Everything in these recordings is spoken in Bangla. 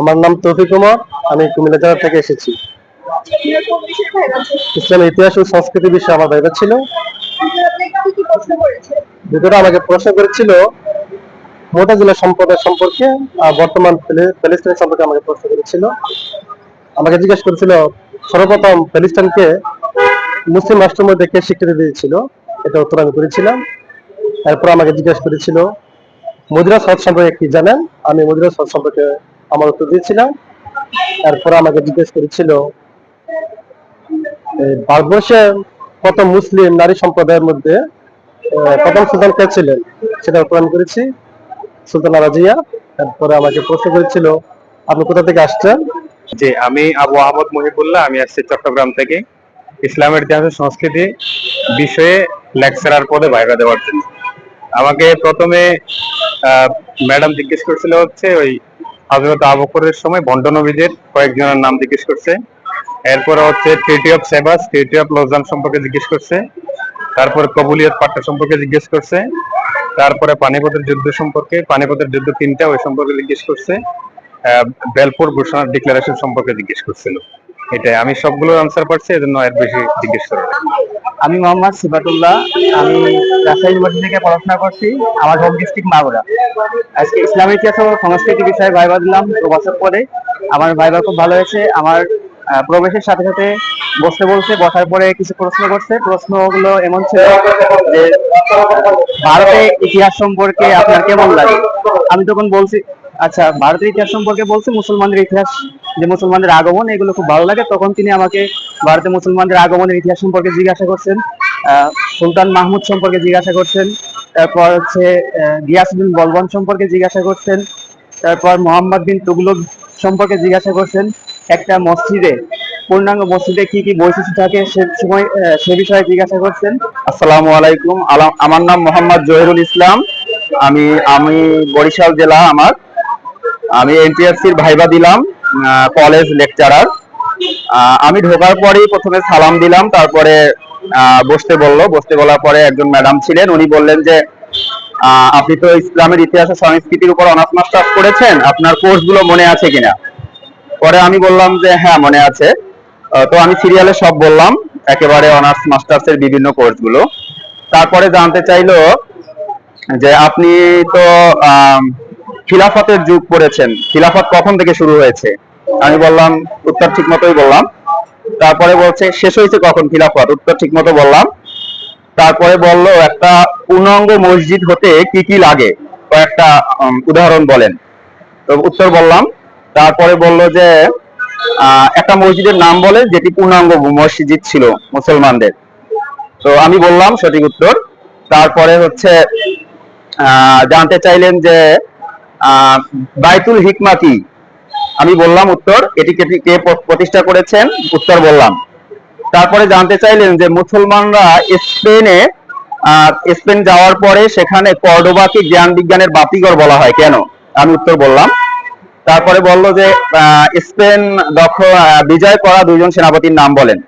আমার নাম তৌফিক কুমার আমি কুমিল্লা জেলা থেকে এসেছি? ইসলামের ইতিহাস ও সংস্কৃতি বিষয়ে আমার ভাইবা ছিল। আমাকে প্রশ্ন করেছিল মোটাজিলা সম্প্রদায় সম্পর্কে, আর বর্তমান প্যালেস্টাইন সম্পর্কে আমাকে প্রশ্ন করেছিল। আমাকে জিজ্ঞেস করেছিল, সর্বপ্রথম প্যালেস্টাইনকে মুসলিম রাষ্ট্রের মধ্যে কে স্বীকৃতি দিয়েছিল? এটা উত্তর আমি করেছিলাম। এরপর আমাকে জিজ্ঞেস করেছিল মদিরা সৎ সম্পর্কে কি জানেন? আমি মদিরা সৎ সম্পর্কে আমার উত্তর দিয়েছিলাম। এরপর আমাকে জিজ্ঞেস করেছিল ভারতবর্ষে প্রথম মুসলিম নারী সম্প্রদায়ের মধ্যে প্রথম সুলতান কে ছিলেন? সেটা প্রদান করেছি। সুলতানা রাজিয়া। তারপরে আমাকে প্রশ্ন করেছিল, আপনি কোথা থেকে আসছেন? জি, আমি আবু আহমদ মহিবুল্লাহ, আমি আসছি চট্টগ্রাম থেকে। ইসলামের ইতিহাস সংস্কৃতি বিষয়ে লেকচারার পদে ভাইবা দেওয়ার জন্য। আমাকে প্রথমে ম্যাডাম জিজ্ঞেস করছিল হচ্ছে ওই হজরত আবকরের সময় বন্ড নবীদের কয়েকজনের নাম জিজ্ঞেস করছে। এরপরে হচ্ছে treaty of Sevres treaty of Lausanne সম্পর্কে জিজ্ঞেস করছে। তারপরে কবুলিয়ত পাট্টা সম্পর্কে জিজ্ঞেস করছে। তারপরে পানিপথের যুদ্ধ সম্পর্কে, পানিপথের যুদ্ধ তিনটা ওই সম্পর্কে জিজ্ঞেস করছে। বেলপুর ঘোষণার ডিক্লারেশন সম্পর্কে জিজ্ঞেস করছিল। এটাই। আমি সবগুলোর আনসার পাচ্ছি এজন্য এর বেশি জিজ্ঞেস করে আমি মোহাম্মদ সিফাতুল্লাহ, আমি রাজশাহী ইউনিভার্সিটি থেকে পড়াশোনা করছি, আমার হোম ডিস্ট্রিক্ট মাগুরা। আজকে ইসলাম ইতিহাস ও সংস্কৃতি বিষয়ে ভাইবা দিলাম দু বছর পরে। আমার ভাইবা খুব ভালো হয়েছে, আমার প্রবেশের সাথে সাথে বসতে বলছে, বসার পরে কিছু প্রশ্ন করছে। প্রশ্নগুলো এমন ছিল যে ভারতের ইতিহাস সম্পর্কে আপনার কেমন লাগে? আমি তখন বলছি আচ্ছা ভারতের ইতিহাস সম্পর্কে বলছে, মুসলমানদের ইতিহাস, যে মুসলমানদের আগমন, এগুলো খুব ভালো লাগে। তখন তিনি আমাকে ভারতে মুসলমানদের আগমনের ইতিহাস সম্পর্কে জিজ্ঞাসা করছেন সুলতান মাহমুদ সম্পর্কে জিজ্ঞাসা করছেন, তারপর হচ্ছে গিয়াসুদ্দিন বলবন সম্পর্কে জিজ্ঞাসা করছেন, তারপর মোহাম্মদ বিন তুগলক সম্পর্কে জিজ্ঞাসা করছেন, একটা মসজিদে, পূর্ণাঙ্গ মসজিদে কি কি বৈশিষ্ট্য থাকে সে সময় সে বিষয়ে জিজ্ঞাসা করছেন। আসসালামু আলাইকুম। আলা- আমার নাম মোহাম্মদ জহিরুল ইসলাম। আমি আমি বরিশাল জেলা আমার। আমি এনটিএসসির ভাইবা দিলাম কলেজ লেকচারার। আমি ঢোকার পরেই প্রথমে সালাম দিলাম, তারপরে বসতে বলল। বসতে বলার পরে একজন ম্যাডাম ছিলেন, উনি বললেন যে আপনি তো ইসলামের ইতিহাস ও সংস্কৃতির উপর অনার্স মাস্টার্স করেছেন, আপনার কোর্সগুলো মনে আছে কিনা? পরে আমি বললাম যে হ্যাঁ মনে আছে। তো আমি সিরিয়ালে সব বললাম, একেবারে অনার্স মাস্টার্স এর বিভিন্ন কোর্সগুলো। তারপরে জানতে চাইলো যে, আপনি তো খিলাফতের যুগ পড়েছেন খিলাফত কখন থেকে শুরু হয়েছে? আমি বললাম, উত্তর ঠিক মতোই বললাম। তারপরে বলছে, শেষ হয়েছে কখন খিলাফত? উত্তর ঠিক মতো বললাম। তারপরে বলল, একটা পূর্ণাঙ্গ মসজিদ হতে কি কি লাগে? কয়েকটা উদাহরণ বলেন। তো উত্তর বললাম। তারপরে বলল যে একটা মসজিদের নাম বলে যেটি পূর্ণাঙ্গ মসজিদ ছিল মুসলমানদের। তো আমি বললাম, সঠিক উত্তর। তারপরে হচ্ছে জানতে চাইলেন যে বাইতুল হিকমা কি? আমি বললাম উত্তর, এটি কে- প্রতিষ্ঠা করেছেন? উত্তর বললাম। তারপরে জানতে চাইলেন যে মুসলমানরা স্পেনে স্পেন যাওয়ার পরে সেখানে কর্ডোবাকে জ্ঞান বিজ্ঞানের বাতিঘর বলা হয়। কেন? আমি উত্তর বললাম। তারপরে বলল যে স্পেন দখল বিজয় করা দুজন সেনাপতির নাম বলেন।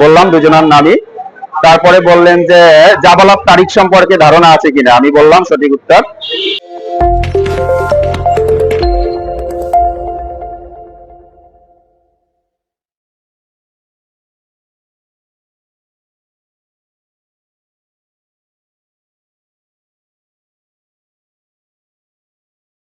বললাম দুজনের নামই। তারপরে বললেন যে জাবালাত তারিখ সম্পর্কে ধারণা আছে কিনা? আমি বললাম সঠিক উত্তর।